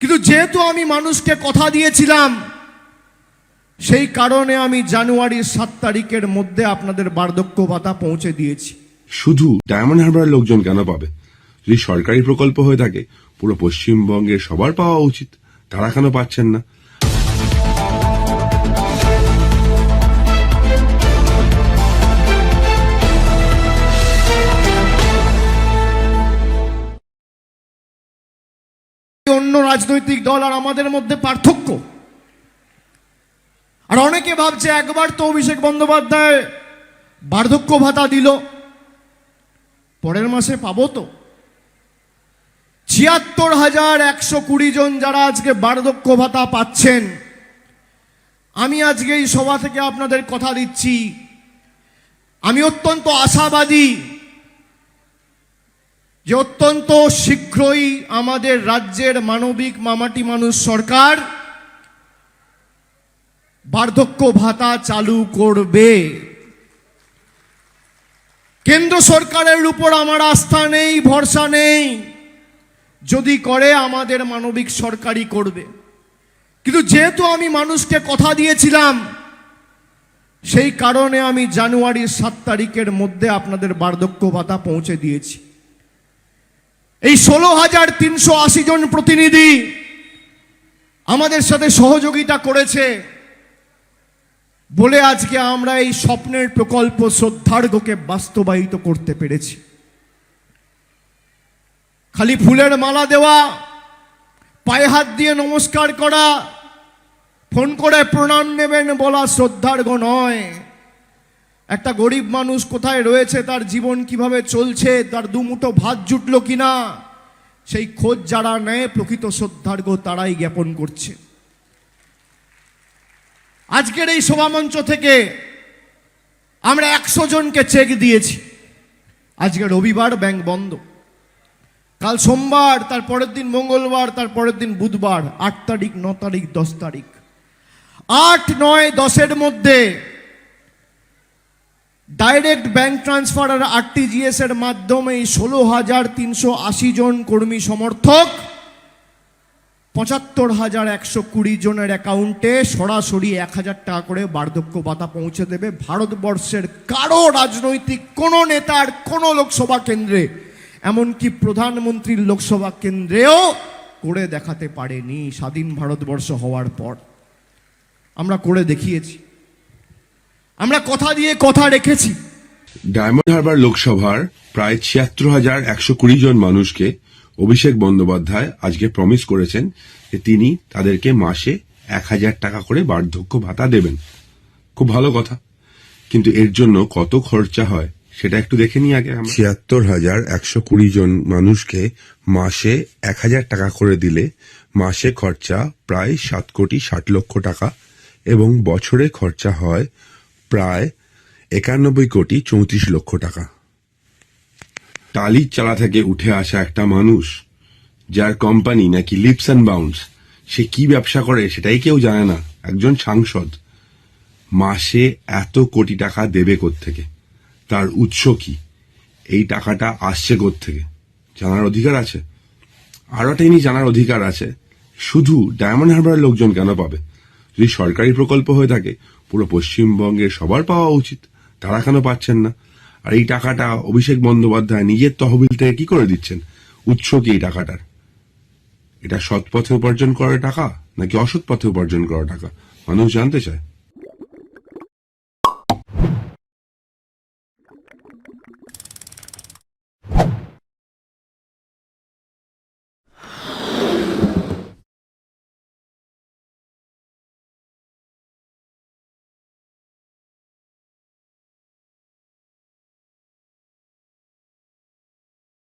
কিন্তু যেহেতু আমি মানুষকে কথা দিয়েছিলাম, সেই কারণে আমি জানুয়ারির সাত তারিখের মধ্যে আপনাদের বার্ধক্য ভাতা পৌঁছে দিয়েছি। শুধু ডায়মন্ড হারবারের লোকজন কেন পাবে? যদি সরকারি প্রকল্প হয়ে থাকে, পুরো পশ্চিমবঙ্গে সবার পাওয়া উচিত। তারা কেন পাচ্ছেন না? অন্য রাজনৈতিক দল আর আমাদের মধ্যে পার্থক্য। আর অনেকে ভাবছে একবার তো অভিষেক বন্দ্যোপাধ্যায় বার্ধক্য ভাতা দিল, পরের মাসে পাবো তো। ছিয়াত্তর হাজার একশো কুড়ি জন যারা আজকে বার্ধক্য ভাতা পাচ্ছেন, আমি আজকে এই সভা থেকে আপনাদের কথা দিচ্ছি। আমি অত্যন্ত আশাবাদী যে অত্যন্ত শীঘ্রই আমাদের রাজ্যের মানবিক মামাটি মানুষ সরকার বার্ধক্য ভাতা চালু করবে। কেন্দ্র সরকারের উপর আমার আস্থা নেই, ভরসা নেই। যদি করে, আমাদের মানবিক সরকারই করবে। কিন্তু যেহেতু আমি মানুষকে কথা দিয়েছিলাম, সেই কারণে আমি জানুয়ারির সাত তারিখের মধ্যে আপনাদের বার্ধক্য ভাতা পৌঁছে দিয়েছি। এই ষোলো হাজার তিনশো আশি জন প্রতিনিধি আমাদের সাথে সহযোগিতা করেছে। বলে আজকে আমরা এই স্বপ্নের প্রকল্প শ্রদ্ধার্ঘকে বাস্তবায়িত করতে পেরেছি। খালি ফুলের মালা দেওয়া, পায়ে হাত দিয়ে নমস্কার করা, ফোন করে প্রণাম নেবেন বলা শ্রদ্ধার্ঘ নয়। একটা গরিব মানুষ কোথায় রয়েছে, তার জীবন কীভাবে চলছে, তার দুমুঠো ভাত জুটলো কিনা, সেই খোঁজ যারা নেয়, প্রকৃত শ্রদ্ধার্ঘ তারাই জ্ঞাপন করছে। আজকের এই সভামঞ্চ থেকে আমরা একশো জনকে চেক দিয়েছি। আজকে রবিবার ব্যাংক বন্ধ। কাল সোমবার, তার পরের দিন মঙ্গলবার, তার পরের দিন বুধবার, আট তারিখ, ন তারিখ, দশ তারিখ। আট, নয়, দশের মধ্যে ডাইরেক্ট ব্যাংক ট্রান্সফার আর আরটিজিএস এর মাধ্যমে ষোলো হাজার তিনশো আশি জন কর্মী সমর্থক, পঁচাত্তর হাজার একশো কুড়ি জনের অ্যাকাউন্টে সরাসরি এক হাজার টাকা করে বার্ধক্য ভাতা পৌঁছে দেবে ভারতবর্ষের কারও রাজনৈতিক কোনো নেতার কোনো লোকসভা কেন্দ্রে। এমনকি প্রধানমন্ত্রীর লোকসভা কেন্দ্রেও করে দেখাতে পারেনি স্বাধীন ভারতবর্ষ হওয়ার পর। আমরা করে দেখিয়েছি। আমরা কথা দিয়ে কথা রেখেছি। ডায়মন্ড হারবার লোকসভার প্রায় ছিয়াত্তর হাজার একশো কুড়ি জন মানুষকে অভিষেক বন্দ্যোপাধ্যায় আজকে প্রমিস করেছেন যে তিনি তাদেরকে মাসে এক হাজার টাকা করে বার্ধক্য ভাতা দেবেন। খুব ভালো কথা। কিন্তু এর জন্য কত খরচা হয় সেটা একটু দেখে নিই আগে ছিয়াত্তর হাজার একশো কুড়ি জন মানুষকে মাসে এক হাজার টাকা করে দিলে মাসে খরচা প্রায় সাত কোটি ষাট লক্ষ টাকা এবং বছরে খরচা হয় প্রায় একানব্বই কোটি চৌত্রিশ লক্ষ টাকা। টালির চালা থেকে উঠে আসা একটা মানুষ, যার কোম্পানি নাকি লিপস অ্যান্ড বাউন্স, সে কি ব্যবসা করে সেটাই কেউ জানে না, একজন সাংসদ। মাসে এত কোটি টাকা দেবে থেকে তার উৎস কি? এই টাকাটা আসছে থেকে জানার অধিকার আছে? আরও একটা জানার অধিকার আছে, শুধু ডায়মন্ড হারবারের লোকজন কেন পাবে? যদি সরকারি প্রকল্প হয়ে থাকে পুরো পশ্চিমবঙ্গে সবার পাওয়া উচিত। তারা কেন পাচ্ছেন না? আর এই টাকাটা অভিষেক বন্দ্যোপাধ্যায় নিজের তহবিল থেকে কি করে দিচ্ছেন? উৎস কি এই টাকাটার? এটা সৎ পথে উপার্জন করা টাকা নাকি অসৎ পথে উপার্জন করা টাকা? মানুষ জানতে চায়।